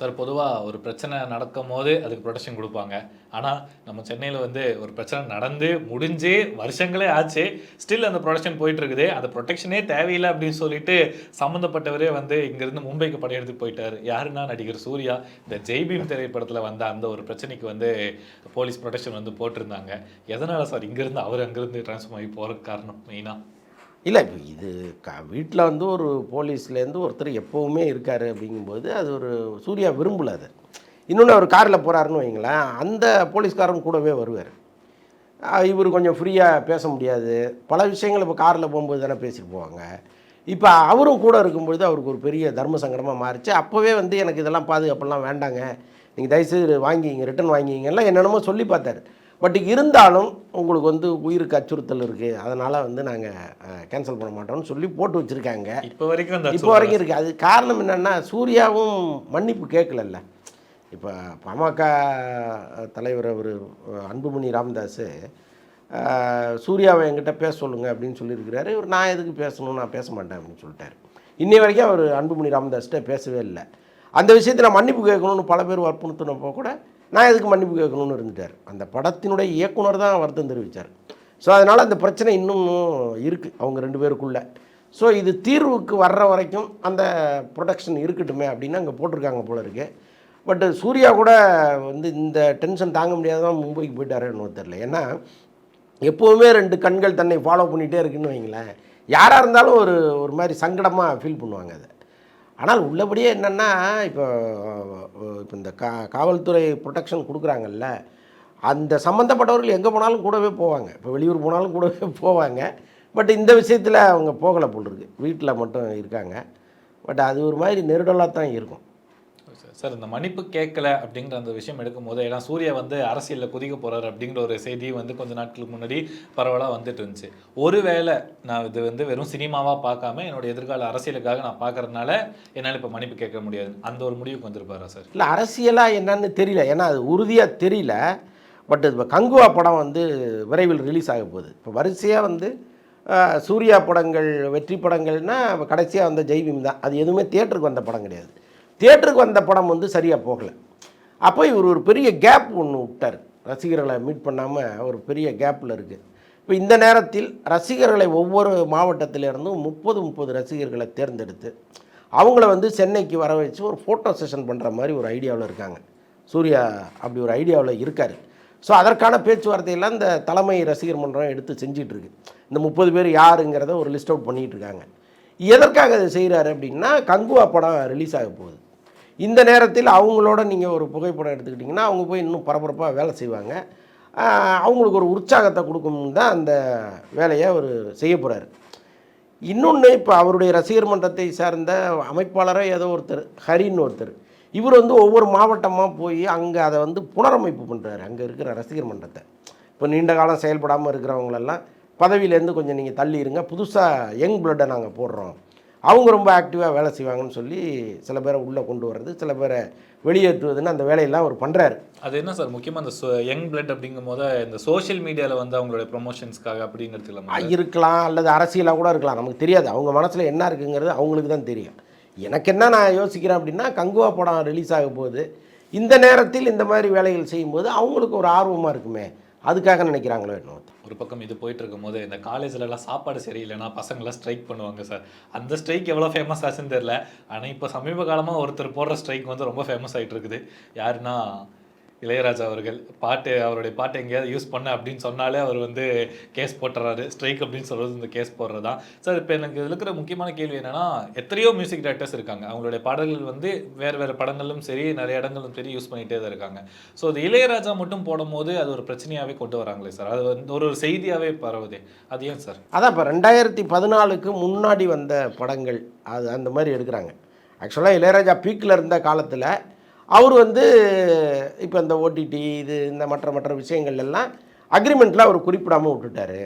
Sir பொதுவாக ஒரு பிரச்சனை நடக்கும் போது அதுக்கு ப்ரொடெக்ஷன் கொடுப்பாங்க. ஆனால் நம்ம சென்னையில் வந்து ஒரு பிரச்சனை நடந்து முடிஞ்சு வருஷங்களே ஆச்சு. ஸ்டில் அந்த ப்ரொடெக்ஷன் போயிட்டுருக்குது. அந்த ப்ரொடெக்ஷனே தேவையில்லை அப்படின்னு சொல்லிட்டு சம்மந்தப்பட்டவரே வந்து இங்கேருந்து மும்பைக்கு படையெடுத்து போயிட்டார். யாருன்னா நடிகர் சூர்யா. இந்த ஜெய்பீம் திரைப்படத்தில் வந்த அந்த ஒரு பிரச்சனைக்கு வந்து போலீஸ் ப்ரொடெக்ஷன் வந்து போட்டிருந்தாங்க. எதனால் சார் இங்கேருந்து அவர் அங்கேருந்து ட்ரான்ஸ்ஃபார்ம் ஆகி போகிறதுக்கு காரணம் மெயினாக இல்லை இது க வீட்டில் வந்து ஒரு போலீஸ்லேருந்து ஒருத்தர் எப்போவுமே இருக்கார் அப்படிங்கும்போது அது ஒரு சூர்யா விரும்பல அது. இன்னொன்று அவர் காரில் போகிறாருன்னு வைங்களேன் அந்த போலீஸ்காரன் கூடவே வருவார். இவர் கொஞ்சம் ஃப்ரீயாக பேச முடியாது. பல விஷயங்கள் இப்போ காரில் போகும்போது தானே பேசிட்டு போவாங்க. இப்போ அவரும் கூட இருக்கும்பொழுது அவருக்கு ஒரு பெரிய தர்ம சங்கடமாக மாறிச்சு. அப்போவே வந்து எனக்கு இதெல்லாம் பாதுகாப்பெல்லாம் வேண்டாங்க. நீங்கள் தயவுசெய்து வாங்கிங்க ரிட்டன் வாங்கிங்கலாம் என்னென்னமோ சொல்லி பார்த்தாரு. பட் இருந்தாலும் உங்களுக்கு வந்து உயிருக்கு அச்சுறுத்தல் இருக்குது அதனால் வந்து நாங்கள் கேன்சல் பண்ண மாட்டோம்னு சொல்லி போட்டு வச்சுருக்காங்க. இப்போ வரைக்கும் இப்போ வரைக்கும் இருக்குது அது காரணம் என்னென்னா சூர்யாவும் மன்னிப்பு கேட்கலல்ல. இப்போ பாமக தலைவர் அவர் அன்புமணி ராமதாஸ் சூர்யாவை என்கிட்ட பேச சொல்லுங்கள் அப்படின்னு சொல்லியிருக்கிறாரு. இவர் நான் எதுக்கு பேசணும்? நான் பேச மாட்டேன் அப்படின்னு சொல்லிட்டாரு. இன்னி வரைக்கும் அவர் அன்புமணி ராமதாஸ்கிட்ட பேசவே இல்லை. அந்த விஷயத்தில் மன்னிப்பு கேட்கணும்னு பல பேர் வற்புறுத்தினப்போ கூட நான் எதுக்கு மன்னிப்பு கேட்கணும்னு இருந்துட்டார். அந்த படத்தினுடைய இயக்குனர் தான் வருத்தம் தெரிவித்தார் ஸோ அதனால் அந்த பிரச்சனை இன்னும் இருக்குது அவங்க ரெண்டு பேருக்குள்ளே. ஸோ இது தீர்வுக்கு வர்ற வரைக்கும் அந்த ப்ரொடக்ஷன் இருக்கட்டுமே அப்படின்னு அங்கே போட்டிருக்காங்க போல இருக்கு. பட்டு சூர்யா கூட வந்து இந்த டென்ஷன் தாங்க முடியாதான் மும்பைக்கு போயிட்டாரு தெரில ஏன்னா எப்போவுமே ரெண்டு கண்கள் தன்னை ஃபாலோ பண்ணிகிட்டே இருக்குன்னு வைங்களேன். யாராக இருந்தாலும் ஒரு ஒரு மாதிரி சங்கடமாக ஃபீல் பண்ணுவாங்க அதை. ஆனால் உள்ளபடியே என்னென்னா இப்போ இப்போ இந்த கா காவல்துறை ப்ரொடெக்ஷன் கொடுக்குறாங்கல்ல அந்த சம்மந்தப்பட்டவர்கள் எங்கே போனாலும் கூடவே போவாங்க. இப்போ வெளியூர் போனாலும் கூடவே போவாங்க. பட் இந்த விஷயத்தில் அவங்க போகலை போல் இருக்கு. வீட்டில் மட்டும் இருக்காங்க. பட் அது ஒரு மாதிரி நெருடலாக தான் இருக்கும். சார் இந்த மன்னிப்பு கேட்கல அப்படிங்கிற அந்த விஷயம் எடுக்கும் போது ஏன்னா சூர்யா வந்து அரசியலில் குதிக்க போகிறார் அப்படிங்கிற ஒரு செய்தி வந்து கொஞ்ச நாட்களுக்கு முன்னாடி பரவலாக வந்துட்டு இருந்துச்சு. ஒருவேளை நான் இது வந்து வெறும் சினிமாவாக பார்க்காம என்னோட எதிர்கால அரசியலுக்காக நான் பார்க்கறதுனால என்னால் இப்போ மன்னிப்பு கேட்க முடியாது. அந்த ஒரு முடிவுக்கு வந்திருப்பாரா சார்? இல்லை அரசியலாக என்னன்னு தெரியல. ஏன்னா அது உறுதியாக தெரியல. பட் இப்போ கங்குவா படம் வந்து விரைவில் ரிலீஸ் ஆக போகுது. இப்போ வரிசையாக வந்து சூர்யா படங்கள் வெற்றி படங்கள்னா கடைசியாக வந்த ஜெய்பீம் தான். அது எதுவுமே தியேட்டருக்கு வந்த படம் கிடையாது. தியேட்டருக்கு வந்த படம் வந்து சரியாக போகலை. அப்போ இவர் ஒரு பெரிய கேப் ஒன்று விட்டார். ரசிகர்களை மீட் பண்ணாமல் ஒரு பெரிய கேப்பில் இருக்குது இப்போ இந்த நேரத்தில் ரசிகர்களை ஒவ்வொரு மாவட்டத்திலிருந்தும் முப்பது முப்பது ரசிகர்களை தேர்ந்தெடுத்து அவங்கள வந்து சென்னைக்கு வர வச்சு ஒரு ஃபோட்டோ செஷன் பண்ணுற மாதிரி ஒரு ஐடியாவில் இருக்காங்க. சூர்யா அப்படி ஒரு ஐடியாவில் இருக்கார். ஸோ அதற்கான பேச்சுவார்த்தையெல்லாம் இந்த தலைமை ரசிகர் மன்றம் எடுத்து செஞ்சிகிட்ருக்கு இந்த முப்பது பேர் யாருங்கிறத ஒரு லிஸ்ட் அவுட் பண்ணிகிட்டு இருக்காங்க. எதற்காக அதை செய்கிறாரு அப்படின்னா கங்குவா படம் ரிலீஸ் ஆக போகுது. இந்த நேரத்தில் அவங்களோட நீங்கள் ஒரு புகைப்படம் எடுத்துக்கிட்டிங்கன்னா அவங்க போய் இன்னும் பரபரப்பாக வேலை செய்வாங்க. அவங்களுக்கு ஒரு உற்சாகத்தை கொடுக்கும் தான் அந்த வேலையை அவர் செய்ய போகிறார் இன்னொன்று இப்போ அவருடைய ரசிகர் மன்றத்தை சார்ந்த அமைப்பாளரே ஏதோ ஒருத்தர் ஹரின்னு ஒருத்தர். இவர் வந்து ஒவ்வொரு மாவட்டமாக போய் அங்கே அதை வந்து புனரமைப்பு பண்ணுறாரு அங்கே இருக்கிற ரசிகர் மன்றத்தை. இப்போ நீண்ட காலம் செயல்படாமல் இருக்கிறவங்களெல்லாம் பதவியிலேருந்து கொஞ்சம் நீங்கள் தள்ளி இருங்க புதுசாக யங் பிளட்டை நாங்கள் போடுறோம். அவங்க ரொம்ப ஆக்டிவாக வேலை செய்வாங்கன்னு சொல்லி சில பேரை உள்ளே கொண்டு வர்றது சில பேரை வெளியேற்றுவதுன்னு அந்த வேலையெல்லாம் அவர் பண்ணுறாரு அது என்ன சார்? முக்கியமாக இந்த யங் பிளட் அப்படிங்கும் போது இந்த சோஷியல் மீடியாவில் வந்து அவங்களுடைய ப்ரொமோஷன்ஸ்க்காக அப்படிங்கிறது இல்லாமல் இருக்கலாம் அல்லது அரசியலாக கூட இருக்கலாம். நமக்கு தெரியாது. அவங்க மனசில் என்ன இருக்குங்கிறது அவங்களுக்கு தான் தெரியும். எனக்கு என்ன நான் யோசிக்கிறேன் அப்படின்னா கங்குவா படம் ரிலீஸ் ஆக போகுது இந்த நேரத்தில் இந்த மாதிரி வேலைகள் செய்யும்போது அவங்களுக்கு ஒரு ஆர்வமாக இருக்குமே. அதுக்காக நினைக்கிறாங்களோ என்னவோ. ஒரு பக்கம் இது போயிட்டு இருக்கும்போது இந்த காலேஜ்லலாம் சாப்பாடு சரியில்லைன்னா பசங்களாம் ஸ்ட்ரைக் பண்ணுவாங்க சார். அந்த ஸ்ட்ரைக் எவ்வளோ ஃபேமஸ் ஆச்சுன்னு தெரில ஆனால் இப்போ சமீப காலமாக ஒருத்தர் போடுற ஸ்ட்ரைக் வந்து ரொம்ப ஃபேமஸ் ஆகிட்டு இருக்குது யாருன்னா இளையராஜா அவர்கள். பாட்டு அவருடைய பாட்டு எங்கேயாவது யூஸ் பண்ண அப்படின்னு சொன்னாலே அவர் வந்து கேஸ் போட்டுறாரு. ஸ்ட்ரைக் அப்படின்னு சொல்கிறது இந்த கேஸ் போடுறது தான் சார் இப்போ எனக்கு இதில் இருக்கிற முக்கியமான கேள்வி என்னென்னா எத்தனையோ மியூசிக் டைரக்டர்ஸ் இருக்காங்க. அவங்களுடைய பாடல்கள் வந்து வேறு வேறு படங்களும் சரி நிறைய இடங்களும் சரி யூஸ் பண்ணிகிட்டே தான் இருக்காங்க. ஸோ அது இளையராஜா மட்டும் போடும்போது அது ஒரு பிரச்சனையாகவே கொண்டு வராங்களே சார் அது வந்து ஒரு ஒரு செய்தியாகவே பரவுதே. அது ஏன் சார் அதான் இப்போ ரெண்டாயிரத்தி பதினாலுக்கு முன்னாடி வந்த படங்கள் அது அந்த மாதிரி எடுக்கிறாங்க. ஆக்சுவலாக இளையராஜா பீக்கில் இருந்த காலத்தில் அவர் வந்து இப்போ இந்த ஓடிடி இது இந்த மற்ற மற்ற விஷயங்கள் எல்லாம் அக்ரிமெண்ட்டில் அவர் குறிப்பிடாமல் விட்டுட்டாரு.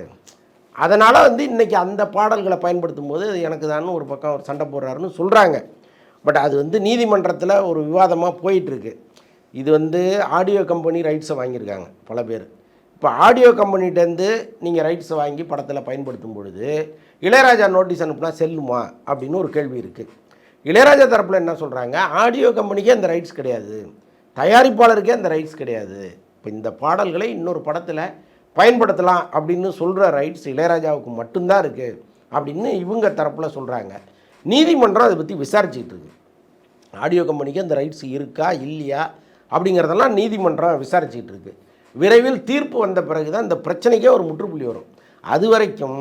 அதனால் வந்து இன்றைக்கி அந்த பாடல்களை பயன்படுத்தும் போது அது எனக்கு தான் ஒரு பக்கம் அவர் சண்டை போடுறாருன்னு சொல்கிறாங்க பட் அது வந்து நீதிமன்றத்தில் ஒரு விவாதமாக போயிட்டுருக்கு. இது வந்து ஆடியோ கம்பெனி ரைட்ஸை வாங்கியிருக்காங்க பல பேர். இப்போ ஆடியோ கம்பெனிகிட்டேருந்து நீங்கள் ரைட்ஸை வாங்கி படத்தில் பயன்படுத்தும் பொழுது இளையராஜா நோட்டீஸ் அனுப்புனா செல்லுமா அப்படின்னு ஒரு கேள்வி இருக்குது இளையராஜா தரப்பில் என்ன சொல்கிறாங்க ஆடியோ கம்பெனிக்கே அந்த ரைட்ஸ் கிடையாது. தயாரிப்பாளருக்கே அந்த ரைட்ஸ் கிடையாது. இப்போ இந்த பாடல்களை இன்னொரு படத்தில் பயன்படுத்தலாம் அப்படின்னு சொல்கிற ரைட்ஸ் இளையராஜாவுக்கு மட்டும்தான் இருக்குது அப்படின்னு இவங்க தரப்பில் சொல்கிறாங்க நீதிமன்றம் அதை பற்றி விசாரிச்சுக்கிட்டு இருக்கு. ஆடியோ கம்பெனிக்கு அந்த ரைட்ஸ் இருக்கா இல்லையா அப்படிங்கிறதெல்லாம் நீதிமன்றம் விசாரிச்சுக்கிட்டு இருக்கு. விரைவில் தீர்ப்பு வந்த பிறகு தான் இந்த பிரச்சனைக்கே ஒரு முற்றுப்புள்ளி வரும். அது வரைக்கும்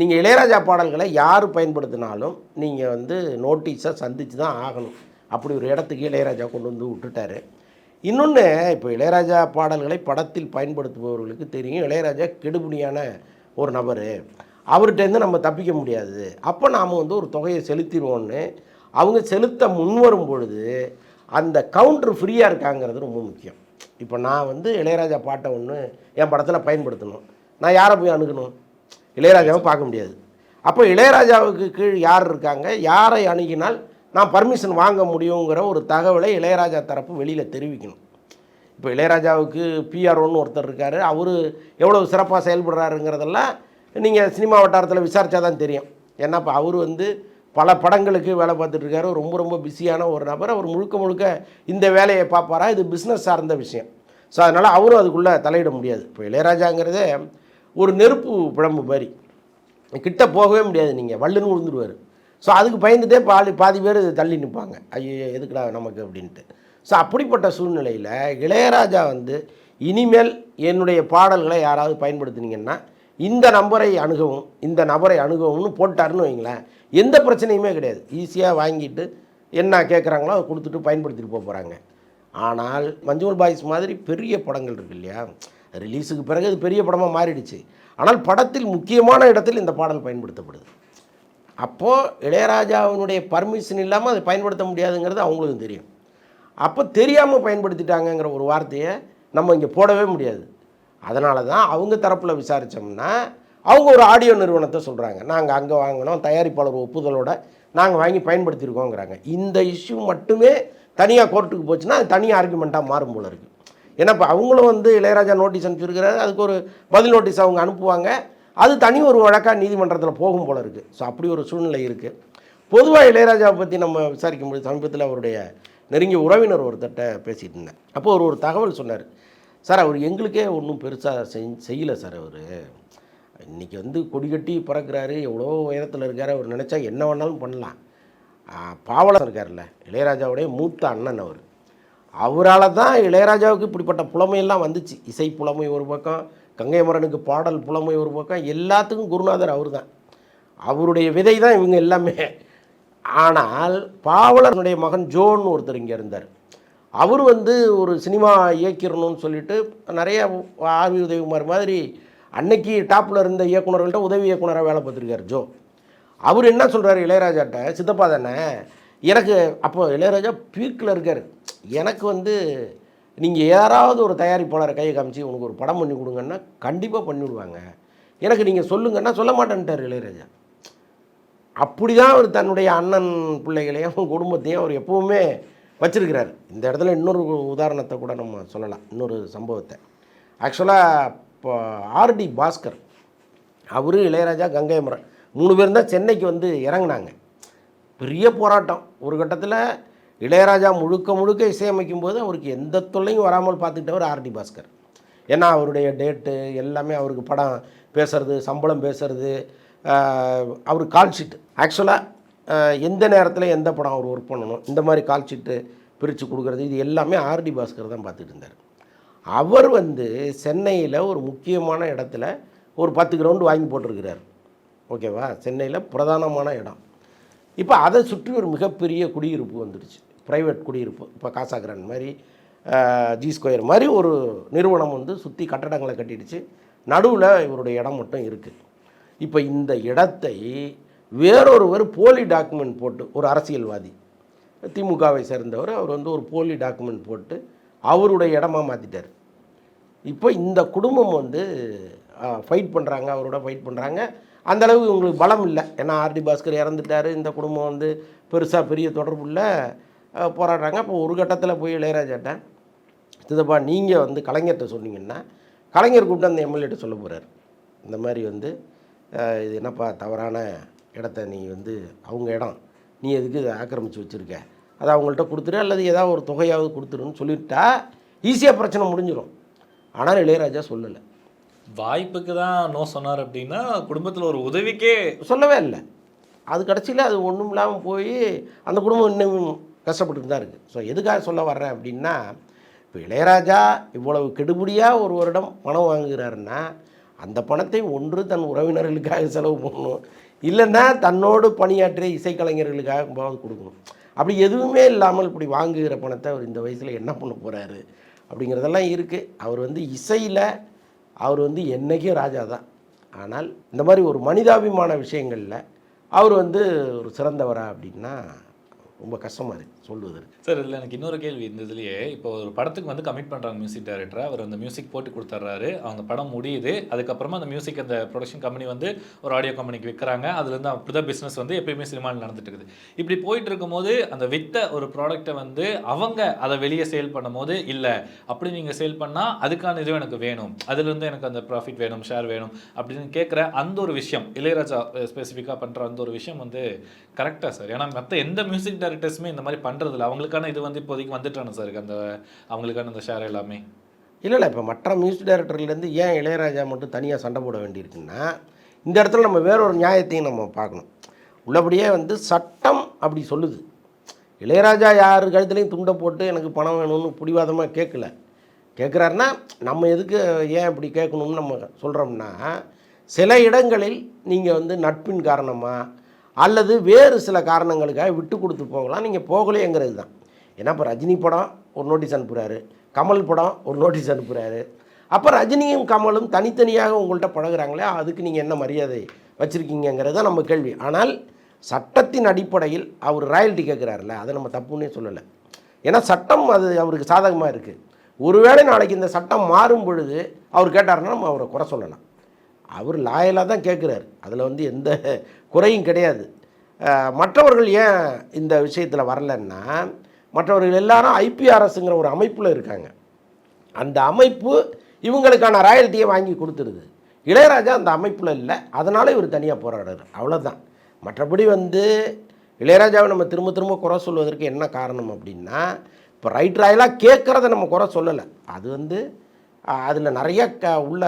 நீங்கள் இளையராஜா பாடல்களை யார் பயன்படுத்தினாலும் நீங்கள் வந்து நோட்டீஸை சந்தித்து தான் ஆகணும். அப்படி ஒரு இடத்துக்கு இளையராஜா கொண்டு வந்து விட்டுட்டாரு. இன்னொன்று இப்போ இளையராஜா பாடல்களை படத்தில் பயன்படுத்துபவர்களுக்கு தெரியும். இளையராஜா கெடுபுடியான ஒரு நபர். அவர்கிட்டேருந்து நம்ம தப்பிக்க முடியாது. அப்போ நாம் வந்து ஒரு தொகையை செலுத்திடுவோன்னு அவங்க செலுத்த முன்வரும் பொழுது அந்த கவுண்டர் ஃப்ரீயாக இருக்காங்கிறது ரொம்ப முக்கியம். இப்போ நான் வந்து இளையராஜா பாட்டை ஒன்று என் படத்தில் பயன்படுத்தணும். நான் யாரை போய் அணுகணும்? இளையராஜாவை பார்க்க முடியாது. அப்போ இளையராஜாவுக்கு கீழ் யார் இருக்காங்க? யாரை அணுகினால் நான் பர்மிஷன் வாங்க முடியுங்கிற ஒரு தகவலை இளையராஜா தரப்பு வெளியில் தெரிவிக்கணும். இப்போ இளையராஜாவுக்கு பிஆர்ஓன்னு ஒருத்தர் இருக்கார். அவர் எவ்வளோ சிறப்பாக செயல்படுறாருங்கிறதெல்லாம் நீங்கள் சினிமா வட்டாரத்தில் விசாரித்தா தான் தெரியும். ஏன்னா இப்போ அவர் வந்து பல படங்களுக்கு வேலை பார்த்துட்ருக்காரு ரொம்ப ரொம்ப பிஸியான ஒரு நபர். அவர் முழுக்க முழுக்க இந்த வேலையை பார்ப்பாரா? இது பிஸ்னஸ் சார்ந்த விஷயம். ஸோ அதனால் அவரும் அதுக்குள்ளே தலையிட முடியாது. இப்போ இளையராஜாங்கிறதே ஒரு நெருப்பு பிழம்பு மாதிரி. கிட்ட போகவே முடியாது நீங்கள் வள்ளுன்னு விழுந்துருவார் ஸோ அதுக்கு பயந்துட்டே பாதி பாதி பேர் தள்ளி நிற்பாங்க ஐயோ எதுக்குடா நமக்கு அப்படின்ட்டு. ஸோ அப்படிப்பட்ட சூழ்நிலையில் இளையராஜா வந்து இனிமேல் என்னுடைய பாடல்களை யாராவது பயன்படுத்துனீங்கன்னா இந்த நம்பரை அணுகவும் இந்த நபரை அணுகவும்னு போட்டாருன்னு வைங்களேன். எந்த பிரச்சனையுமே கிடையாது. ஈஸியாக வாங்கிட்டு என்ன கேட்குறாங்களோ அதை கொடுத்துட்டு பயன்படுத்திட்டு போக போகிறாங்க ஆனால் மஞ்சுமல் பாய்ஸ் மாதிரி பெரிய படங்கள் இருக்கு இல்லையா? ரிலீஸுக்கு பிறகு அது பெரிய படமாக மாறிடுச்சு. ஆனால் படத்தில் முக்கியமான இடத்தில் இந்த பாடல் பயன்படுத்தப்படுது. அப்போது இளையராஜாவினுடைய பர்மிஷன் இல்லாமல் அதை பயன்படுத்த முடியாதுங்கிறது அவங்களுக்கும் தெரியும். அப்போ தெரியாமல் பயன்படுத்திட்டாங்கங்கிற ஒரு வார்த்தையை நம்ம இங்கே போடவே முடியாது. அதனால தான் அவங்க தரப்பில் விசாரித்தோம்னா அவங்க ஒரு ஆடியோ நிறுவனத்தை சொல்கிறாங்க நாங்கள் அங்கே வாங்கினோம் தயாரிப்பாளர் ஒப்புதலோட நாங்கள் வாங்கி பயன்படுத்தியிருக்கோங்கிறாங்க. இந்த இஷ்யூ மட்டுமே தனியாக கோர்ட்டுக்கு போச்சுன்னா அது தனி ஆர்குமெண்ட்டாக மாறும் போல இருக்குது ஏன்னா இப்போ அவங்களும் வந்து இளையராஜா நோட்டீஸ் அனுப்பிச்சிருக்கிறாரு. அதுக்கு ஒரு பதில் நோட்டீஸ் அவங்க அனுப்புவாங்க. அது தனி ஒரு வழக்காக நீதிமன்றத்தில் போகும் போல இருக்குது ஸோ அப்படி ஒரு சூழ்நிலை இருக்குது பொதுவாக இளையராஜாவை பற்றி நம்ம விசாரிக்கும்போது சமீபத்தில் அவருடைய நெருங்கிய உறவினர் ஒருத்தட்ட பேசிகிட்டு இருந்தேன். அப்போ ஒரு ஒரு தகவல் சொன்னார். சார் அவர் எங்களுக்கே ஒன்றும் பெருசாக செய் செய்யலை சார் அவர். இன்றைக்கி வந்து கொடி கட்டி பறக்கிறாரு. எவ்வளோ உயரத்தில் இருக்கார். அவர் நினச்சா என்ன வேணாலும் பண்ணலாம். பாவலர் இருக்கார்ல இளையராஜாவுடைய மூத்த அண்ணன் அவர். அவரால் தான் இளையராஜாவுக்கு இப்படிப்பட்ட புலமையெல்லாம் வந்துச்சு. இசை புலமை ஒரு பக்கம் கங்கை மரனுக்கு பாடல் புலமை ஒரு பக்கம் எல்லாத்துக்கும் குருநாதர் அவர் தான் அவருடைய விதை தான் இவங்க எல்லாமே. ஆனால் பாவலனுடைய மகன் ஜோன் ஒருத்தர் இங்கே இருந்தார். அவர் வந்து ஒரு சினிமா இயக்கிடணும்னு சொல்லிட்டு நிறைய ஆர்வி உதவிக்குமார் மாதிரி அன்னைக்கு டாப்பில் இருந்த இயக்குனர்கள்ட்ட உதவி இயக்குனராக வேலை பார்த்துருக்காரு ஜோ. அவர் என்ன சொல்கிறாரு இளையராஜாட்ட சித்தப்பா தானே எனக்கு அப்போ இளையராஜா பீக்கில் இருக்கார். எனக்கு வந்து நீங்கள் யாராவது ஒரு தயாரிப்பாளரை கையை காமிச்சு உனக்கு ஒரு படம் பண்ணி கொடுங்கன்னா கண்டிப்பாக பண்ணிவிடுவாங்க எனக்கு நீங்கள் சொல்லுங்கன்னா சொல்ல மாட்டேன்ட்டார் இளையராஜா. அப்படி தான் அவர் தன்னுடைய அண்ணன் பிள்ளைகளையும் குடும்பத்தையும் அவர் எப்பவுமே வச்சுருக்கிறார். இந்த இடத்துல இன்னொரு உதாரணத்தை கூட நம்ம சொல்லலாம். இன்னொரு சம்பவத்தை. ஆக்சுவலாக இப்போ ஆர்டி பாஸ்கர் அவரு இளையராஜா கங்கை மரம் மூணு பேர் தான் சென்னைக்கு வந்து இறங்குனாங்க. பெரிய போராட்டம். ஒரு கட்டத்தில் இளையராஜா முழுக்க முழுக்க இசையமைக்கும் போது அவருக்கு எந்த தொல்லையும் வராமல் பார்த்துக்கிட்டவர் ஆர்டி பாஸ்கர். ஏன்னா அவருடைய டேட்டு எல்லாமே அவருக்கு படம் பேசுறது சம்பளம் பேசுறது அவர் கால் ஆக்சுவலாக எந்த நேரத்தில் எந்த படம் அவர் ஒர்க் பண்ணணும் இந்த மாதிரி கால் ஷீட்டு பிரித்து கொடுக்குறது இது எல்லாமே ஆர்டி பாஸ்கர் தான் பார்த்துட்டு இருந்தார். அவர் வந்து சென்னையில் ஒரு முக்கியமான இடத்துல ஒரு பத்து கிரவுண்டு வாங்கி போட்டிருக்கிறார். ஓகேவா சென்னையில் பிரதானமான இடம். இப்போ அதை சுற்றி ஒரு மிகப்பெரிய குடியிருப்பு வந்துடுச்சு. ப்ரைவேட் குடியிருப்பு. இப்போ காசாகிரான் மாதிரி ஜி ஸ்கொயர் மாதிரி ஒரு நிறுவனம் வந்து சுற்றி கட்டடங்களை கட்டிடுச்சு. நடுவில் இவருடைய இடம் மட்டும் இருக்குது இப்போ இந்த இடத்தை வேறொருவர் போலி டாக்குமெண்ட் போட்டு ஒரு அரசியல்வாதி திமுகவை சேர்ந்தவர் அவர் வந்து ஒரு போலி டாக்குமெண்ட் போட்டு அவருடைய இடமா மாற்றிட்டார் இப்போ இந்த குடும்பம் வந்து ஃபைட் பண்ணுறாங்க அவரோட ஃபைட் பண்ணுறாங்க அந்தளவுக்கு இவங்களுக்கு பலம் இல்லை. ஏன்னா ஆர்டி பாஸ்கர் இறந்துட்டார். இந்த குடும்பம் வந்து பெருசாக பெரிய தொடர்புள்ள போராடுறாங்க. அப்போ ஒரு கட்டத்தில் போய் இளையராஜாட்ட சிதப்பா நீங்கள் வந்து கலைஞர்கிட்ட சொன்னீங்கன்னா கலைஞர் கூப்பிட்டு அந்த எம்எல்ஏட்ட சொல்ல போகிறார் இந்த மாதிரி வந்து இது என்னப்பா தவறான இடத்த நீ வந்து அவங்க இடம் நீ எதுக்கு இதை ஆக்கிரமித்து வச்சுருக்க? அதை அவங்கள்ட்ட கொடுத்துரு அல்லது ஏதாவது ஒரு தொகையாவது கொடுத்துருன்னு சொல்லிட்டா ஈஸியாக பிரச்சனை முடிஞ்சிடும் ஆனால் இளையராஜா சொல்லலை. வாய்ப்புக்கு தான் நோ சொன்னார் அப்படின்னா குடும்பத்தில் ஒரு உதவிக்கே சொல்லவே இல்லை. அது கடைசியில் அது ஒன்றும் இல்லாமல் போய் அந்த குடும்பம் இன்னும் கஷ்டப்பட்டு தான் இருக்குது ஸோ எதுக்காக சொல்ல வர்றேன் அப்படின்னா இப்போ இளையராஜா இவ்வளவு கெடுபடியாக ஒரு வருடம் பணம் வாங்குகிறாருன்னா அந்த பணத்தை ஒன்று தன் உறவினர்களுக்காக செலவு பண்ணணும். இல்லைன்னா தன்னோடு பணியாற்றிய இசைக்கலைஞர்களுக்காக கொடுக்கணும். அப்படி எதுவுமே இல்லாமல் இப்படி வாங்குகிற பணத்தை அவர் இந்த வயசில் என்ன பண்ண போகிறாரு அப்படிங்கிறதெல்லாம் இருக்குது அவர் வந்து இசையில் அவர் வந்து என்றைக்கும் ராஜா தான். ஆனால் இந்த மாதிரி ஒரு மனிதாபிமான விஷயங்களில் அவர் வந்து ஒரு சிறந்தவரா அப்படின்னா ரொம்ப கஷ்டமாக இருக்குது சொல்வதற்கு சார் இதில் எனக்கு இன்னொரு கேள்வி இந்த இதுலேயே. இப்போ ஒரு படத்துக்கு வந்து கமிட் பண்ணுறாங்க மியூசிக் டைரக்டர் அவர் அந்த மியூசிக் போட்டு கொடுத்துட்றாரு. அவங்க படம் முடியுது. அதுக்கப்புறமா அந்த மியூசிக் அந்த ப்ரொடக்ஷன் கம்பெனி வந்து ஒரு ஆடியோ கம்பெனிக்கு விற்கிறாங்க அதுலேருந்து அப்படிதான் பிஸ்னஸ் வந்து எப்பயுமே சினிமாவில் நடந்துட்டு இருக்குது. இப்படி போயிட்டு இருக்கும்போது அந்த வித்த ஒரு ப்ராடக்ட்டை வந்து அவங்க அதை வெளியே சேல் பண்ணும்போது இல்லை அப்படி நீங்கள் சேல் பண்ணால் அதுக்கான இதுவும் எனக்கு வேணும். அதுலேருந்து எனக்கு அந்த ப்ராஃபிட் வேணும் ஷேர் வேணும் அப்படின்னு கேட்குற அந்த ஒரு விஷயம் இளையராஜா ஸ்பெசிஃபிக்காக பண்ணுற அந்த ஒரு விஷயம் வந்து கரெக்டாக சார். ஏன்னா மற்ற எந்த மியூசிக் டைரக்டர்ஸுமே இந்த மாதிரி பண்ணுறதில்ல அவங்களுக்கான இது வந்து இப்போதைக்கு வந்துட்டானு சார் அந்த அவங்களுக்கான அந்த ஷேர் எல்லாமே. இல்லை இல்லை. இப்போ மற்ற மியூசிக் டைரக்டர்லேருந்து ஏன் இளையராஜா மட்டும் தனியாக சண்டை போட வேண்டியிருக்குன்னா இந்த இடத்துல நம்ம வேறொரு நியாயத்தையும் நம்ம பார்க்கணும். உள்ளபடியே வந்து சட்டம் அப்படி சொல்லுது. இளையராஜா யார் கழுத்துலையும் துண்டை போட்டு எனக்கு பணம் வேணும்னு பிடிவாதமாக கேட்கல. கேட்குறாருன்னா நம்ம எதுக்கு ஏன் இப்படி கேட்கணும்னு நம்ம சொல்கிறோம்னா சில இடங்களில் நீங்கள் வந்து நட்பின் காரணமாக அல்லது வேறு சில காரணங்களுக்காக விட்டு கொடுத்து போகலாம். நீங்கள் போகலையேங்கிறது தான். ஏன்னா இப்போ ரஜினி படம் ஒரு நோட்டீஸ் அனுப்புகிறாரு கமல் படம் ஒரு நோட்டீஸ் அனுப்புகிறாரு அப்போ ரஜினியும் கமலும் தனித்தனியாக உங்கள்கிட்ட பழகுறாங்களே அதுக்கு நீங்கள் என்ன மரியாதை வச்சுருக்கீங்கிறது தான் நம்ம கேள்வி. ஆனால் சட்டத்தின் அடிப்படையில் அவர் ராயல்ட்டி கேட்குறாருல அதை நம்ம தப்புன்னே சொல்லலை. ஏன்னா சட்டம் அது அவருக்கு சாதகமாக இருக்குது ஒருவேளை நாளைக்கு இந்த சட்டம் மாறும் பொழுது அவர் கேட்டாருன்னா நம்ம அவரை குறை சொல்லலாம். அவர் லாயலாக தான் கேட்குறாரு அதில் வந்து எந்த குறையும் கிடையாது. மற்றவர்கள் ஏன் இந்த விஷயத்தில் வரலன்னா மற்றவர்கள் எல்லாரும் ஐபிஆர்எஸ்ங்கிற ஒரு அமைப்பில் இருக்காங்க. அந்த அமைப்பு இவங்களுக்கான ராயல்ட்டியை வாங்கி கொடுத்துருது இளையராஜா அந்த அமைப்பில் இல்லை. அதனால் இவர் தனியாக போராடுறாரு. அவ்வளோதான் மற்றபடி வந்து இளையராஜாவை நம்ம திரும்ப திரும்ப குறை சொல்வதற்கு என்ன காரணம் அப்படின்னா இப்போ ரைட் ராயலாக கேட்குறத நம்ம குறை சொல்லலை. அது வந்து அதில் நிறைய க உள்ள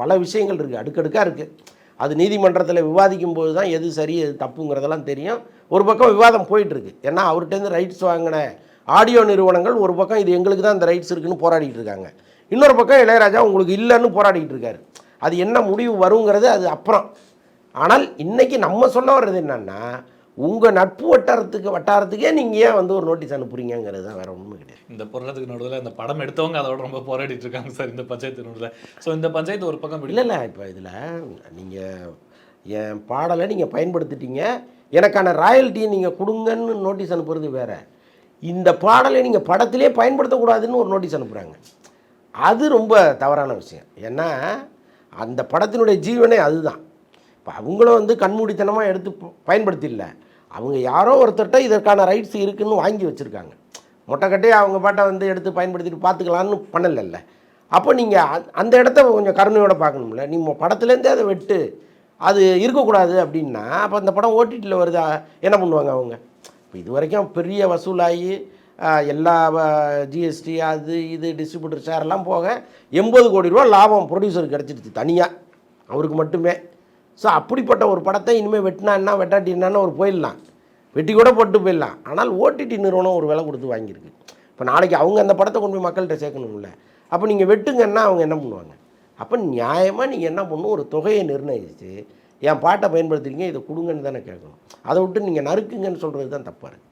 பல விஷயங்கள் இருக்குது அடுக்கடுக்காக இருக்குது அது நீதிமன்றத்தில் விவாதிக்கும் போது தான் எது சரி எது தப்புங்கிறதெல்லாம் தெரியும். ஒரு பக்கம் விவாதம் போயிட்டுருக்கு. ஏன்னா அவர்கிட்டருந்து ரைட்ஸ் வாங்கின ஆடியோ நிறுவனங்கள் ஒரு பக்கம் இது எங்களுக்கு தான் இந்த ரைட்ஸ் இருக்குன்னு போராடிட்டு இருக்காங்க. இன்னொரு பக்கம் இளையராஜா உங்களுக்கு இல்லைன்னு போராடிட்டு இருக்காரு. அது என்ன முடிவு வருங்கிறது அது அப்புறம். ஆனால் இன்றைக்கி நம்ம சொல்ல வர்றது என்னென்னா உங்கள் நட்பு வட்டாரத்துக்கு வட்டாரத்துக்கே நீங்கள் ஏன் வந்து ஒரு நோட்டீஸ் அனுப்புறீங்கிறது தான் வேற ஒன்றுமே கிடையாது. இந்த போராட்டத்துக்கு நடுவில் இந்த படம் எடுத்தவங்க அதோட ரொம்ப போராடிட்டு இருக்காங்க சார் இந்த பஞ்சாயத்து நடுவில். ஸோ இந்த பஞ்சாயத்து ஒரு பக்கம் இல்லை இல்லை. இப்போ இதில் நீங்கள் என் பாடலை நீங்கள் பயன்படுத்திட்டீங்க. எனக்கான ராயல்ட்டியை நீங்கள் கொடுங்கன்னு நோட்டீஸ் அனுப்புறது வேற. இந்த பாடலை நீங்கள் படத்திலே பயன்படுத்தக்கூடாதுன்னு ஒரு நோட்டீஸ் அனுப்புகிறாங்க அது ரொம்ப தவறான விஷயம். ஏன்னா அந்த படத்தினுடைய ஜீவனே அதுதான். இப்போ அவங்களும் வந்து கண்மூடித்தனமாக எடுத்து ப- பயன்படுத்திடல அவங்க யாரோ ஒருத்தர்கிட்ட இதற்கான ரைட்ஸ் இருக்குன்னு வாங்கி வச்சுருக்காங்க. மொட்டைக்கட்டையே அவங்க பாட்டை வந்து எடுத்து பயன்படுத்திட்டு பார்த்துக்கலான்னு பண்ணலைல்ல. அப்போ நீங்கள் அந்த இடத்த கொஞ்சம் கருணையோடு பார்க்கணும்ல. நீ படத்துலேருந்தே அதை வெட்டு. அது இருக்கக்கூடாது அப்படின்னா அப்போ அந்த படம் ஓடிடியில் வருதா? என்ன பண்ணுவாங்க அவங்க? இப்போ இது வரைக்கும் பெரிய வசூலாகி எல்லா ஜிஎஸ்டி அது இது டிஸ்ட்ரிபியூட்டர் ஷேர் போக எண்பது கோடி ரூபா லாபம் ப்ரொடியூசருக்கு கிடச்சிடுச்சு தனியாக அவருக்கு மட்டுமே. ஸோ அப்படிப்பட்ட ஒரு படத்தை இனிமேல் வெட்டாட்டி வெட்டாட்டினான்னு ஒரு போயிடலாம். வெட்டி கூட போட்டு போயிடலாம். ஆனால் ஓடிடி நிறுவனம் ஒரு விலை கொடுத்து வாங்கியிருக்கு. இப்போ நாளைக்கு அவங்க அந்த படத்தை கொண்டு போய் மக்கள்கிட்ட சேர்க்கணும்ல. அப்போ நீங்கள் வெட்டுங்கன்னா அவங்க என்ன பண்ணுவாங்க? அப்போ நியாயமாக நீங்கள் என்ன பண்ணணும்? ஒரு தொகையை நிர்ணயிச்சு என் பாட்டை பயன்படுத்துறீங்க இதை கொடுங்கன்னு தானே கேட்கணும். அதை விட்டு நீங்கள் நறுக்குங்கன்னு சொல்கிறது தான் தப்பாக இருக்குது